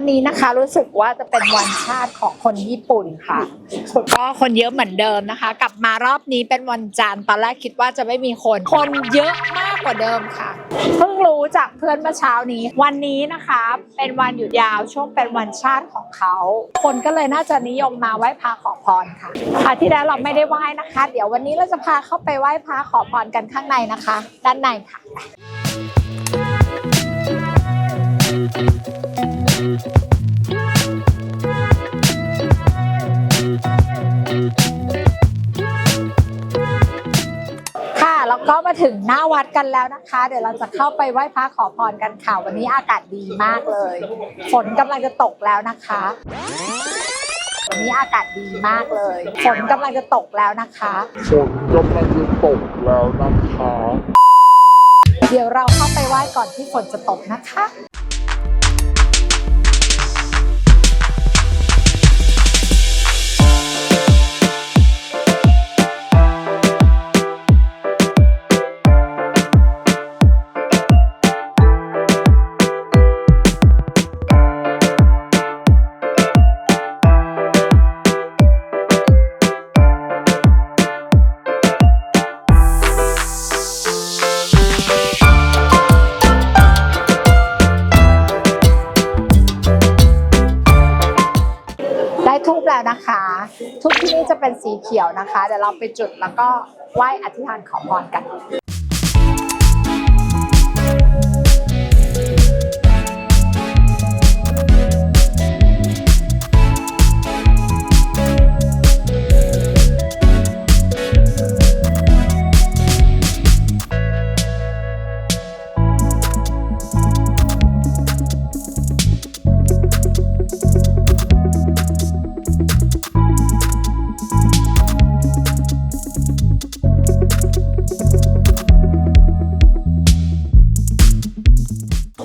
ค่ะตอนนี้นะคะรู้สึกว่าจะเป็นวันชาติของคนญี่ปุ่นค่ะก็คนเยอะเหมือนเดิมนะคะ กลับมารอบนี้เป็นวันจันทร์ตอนแรกคิดว่าจะไม่มีคน คนเยอะมากกว่าเดิมค่ะเพิ่งรู้จากเพื่อนเมื่อเช้านี้ วันนี้นะคะเป็นวันหยุดยาวช่วงเป็นวันชาติของเขา คนก็เลยน่าจะนิยมมาไหว้พระขอพรค่ะอาที่แล้วเราไม่ได้ไหว้นะคะ เดี๋ยววันนี้เราจะพาเข้าไปไหว้พระขอพรกันข้างในนะคะ ด้านในค่ะ ค่ะแล้วก็มาถึงหน้าวัดกันแล้วนะคะ เดี๋ยวเราจะเข้าไปไหว้พระขอพรกันค่ะ วันนี้อากาศดีมากเลย ฝนกำลังจะตกแล้วนะคะวันนี้อากาศดีมากเลย ฝนกำลังจะตกแล้วนะคะ ฝนกำลังจะตกแล้วนะคะ เดี๋ยวเราเข้าไปไหว้ก่อนที่ฝนจะตกนะคะ ทูบแล้วนะคะทูบที่นี่จะเป็นสีเขียวนะคะ เดี๋ยวเราไปจุดแล้วก็ไหว้อธิษฐานขอพรกัน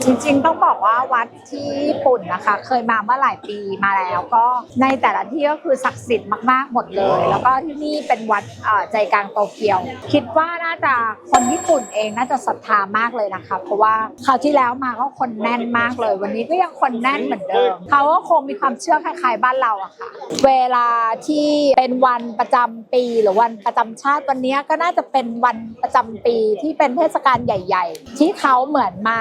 จริงๆต้องบอกว่าวัดที่ญี่ปุ่นนะคะ เคยมาเมื่อหลายปีมาแล้วก็ในแต่ละที่ก็คือศักดิ์สิทธิ์มากๆหมดเลย แล้วก็ที่นี่เป็นวัดใจกลางโตเกียว คิดว่าน่าจะคนญี่ปุ่นเองน่าจะศรัทธามากเลยนะคะ เพราะว่าคราวที่แล้วมาก็คนแน่นมากเลย วันนี้ก็ยังคนแน่นเหมือนเดิมเขาก็คงมีความเชื่อคล้ายๆบ้านเราอะค่ะ เวลาที่เป็นวันประจำปีหรือวันประจำชาติวันนี้ก็น่าจะเป็นวันประจำปีที่เป็นเทศกาลใหญ่ ๆ ที่เขาเหมือนมา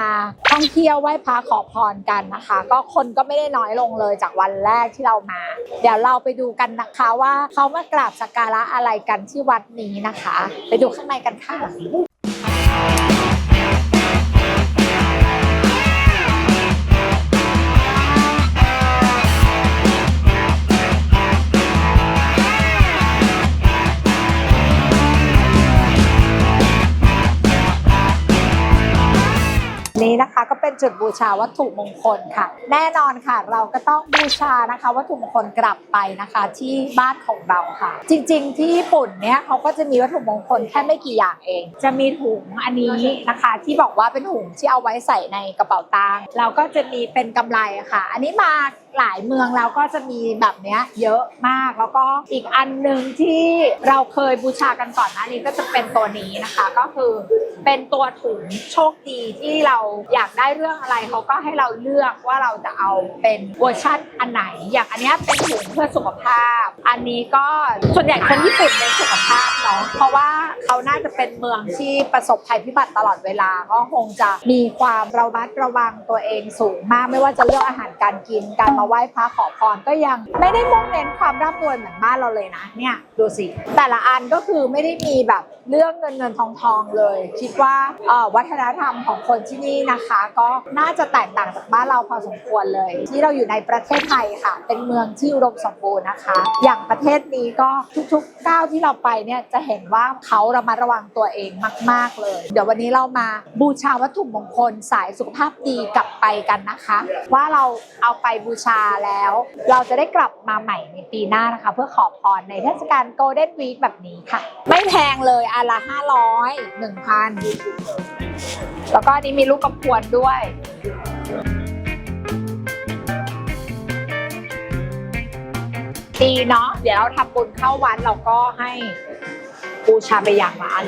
ท่องเที่ยวไหว้พระขอพรกันนะคะ ก็คนก็ไม่ได้น้อยลงเลยจากวันแรกที่เรามา เดี๋ยวเราไปดูกันนะคะว่าเขามากราบสักการะอะไรกันที่วัดนี้นะคะ ไปดูข้างในกันค่ะ นี้นะคะก็เป็นจุดบูชาวัตถุมงคลค่ะ แน่นอนค่ะเราก็ต้องบูชานะคะ วัตถุมงคลกลับไปนะคะที่บ้านของเราค่ะ จริงๆ ที่ญี่ปุ่นเนี่ยเขาก็จะมีวัตถุมงคลแค่ไม่กี่อย่างเอง จะมีถุงอันนี้นะคะ ที่บอกว่าเป็นถุงที่เอาไว้ใส่ในกระเป๋าตังค์แล้วก็จะมีเป็นกำไรค่ะ อันนี้มา หลายเมืองแล้วก็จะมีแบบเนี้ยเยอะมากแล้วก็อีกอันหนึ่งที่เราเคยบูชากันก่อนหน้านี้ก็จะเป็นตัวนี้นะคะ ก็คือเป็นตัวถุงโชคดีที่เราอยากได้เรื่องอะไรเขาก็ให้เราเลือกว่าเราจะเอาเป็นเวอร์ชั่นอันไหน อย่างอันนี้เป็นถุงเพื่อสุขภาพ อันนี้ก็ส่วนใหญ่คนญี่ปุ่นเป็นสุขภาพเนาะเพราะว่าเขาน่าจะเป็นเมืองที่ประสบภัยพิบัติตลอดเวลาก็คงจะมีความระมัดระวังตัวเองสูงมากไม่ว่าจะเรื่องอาหารการกินการมาไหว้พระขอพรก็ยังไม่ได้มุ่งเน้นความร่ำรวยเหมือนบ้านเราเลยนะ เนี่ยดูสิ แต่ละอันก็คือไม่ได้มีแบบเรื่องเงินเงินทองทองเลย คิดว่าวัฒนธรรมของคนที่นี่นะคะ ก็น่าจะแตกต่างจากบ้านเราพอสมควรเลย ที่เราอยู่ในประเทศไทยค่ะ เป็นเมืองที่อุดมสมบูรณ์นะคะ อย่างประเทศนี้ก็ทุกๆก้าวที่เราไปเนี่ยจะเห็นว่าเขาระมัดระวังตัวเองมาก ๆเลย เดี๋ยววันนี้เรามาบูชาวัตถุมงคลสายสุขภาพดีกลับไปกันนะคะ ว่าเราเอาไปบูชาแล้ว เราจะได้กลับมาใหม่ในปีหน้านะคะ เพื่อขอพรในเทศกาลโกลเด้นวีคแบบนี้ค่ะ ไม่แพงเลยอันละ 500 1,000 แล้วก็อันนี้มีลูกกระพวนด้วยดีเนาะเดี๋ยวเราทำบุญเข้าวัดเราก็ให้บูชาไปอย่างละอัน